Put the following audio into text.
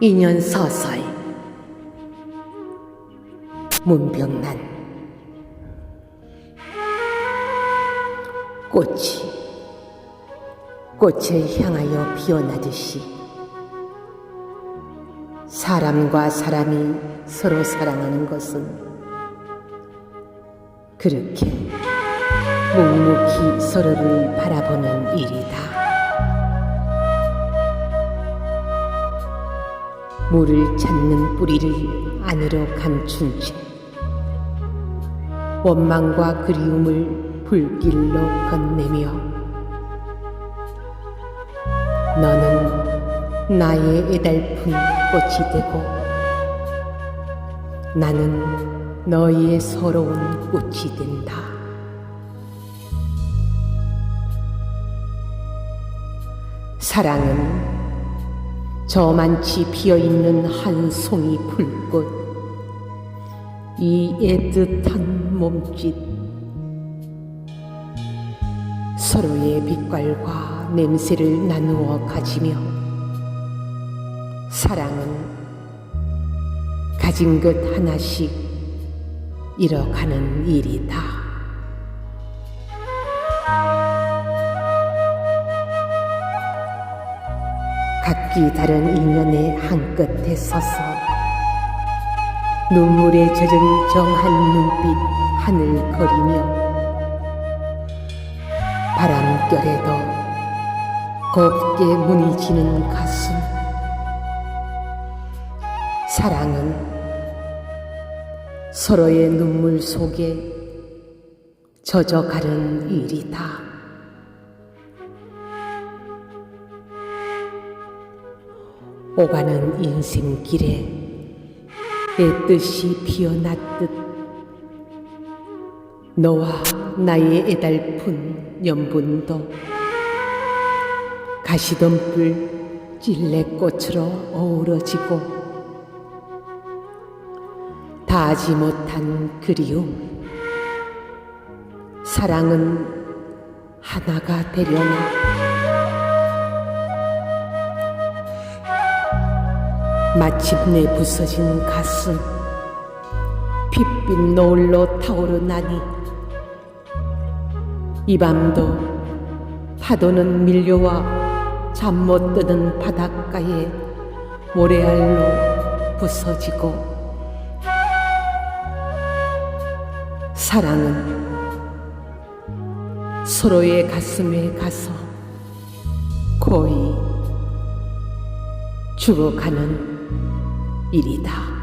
2년 서서히 문병난 꽃이 꽃을 향하여 피어나듯이 사람과 사람이 서로 사랑하는 것은 그렇게 묵묵히 서로를 바라보는 일이다. 물을 찾는 뿌리를 안으로 감춘 채 원망과 그리움을 불길로 건네며 너는 나의 애달픈 꽃이 되고 나는 너의 서러운 꽃이 된다. 사랑은 저만치 피어있는 한 송이 풀꽃 이 애틋한 몸짓 서로의 빛깔과 냄새를 나누어 가지며 사랑은 가진 것 하나씩 잃어가는 일이다. 각기 다른 인연의 한 끝에 서서 눈물에 젖은 정한 눈빛 하늘 거리며 바람결에도 곱게 무늬지는 가슴 사랑은 서로의 눈물 속에 젖어가는 일이다. 오가는 인생길에 내 뜻이 피어났듯 너와 나의 애달픈 연분도 가시덤불 찔레꽃으로 어우러지고 다하지 못한 그리움 사랑은 하나가 되려나 마침내 부서진 가슴. 핏빛 노을로 타오르나니. 이 밤도 파도는 밀려와 잠 못 드는 바닷가에 모래알로 부서지고 사랑은 서로의 가슴에 가서 고이 죽어가는 일이다.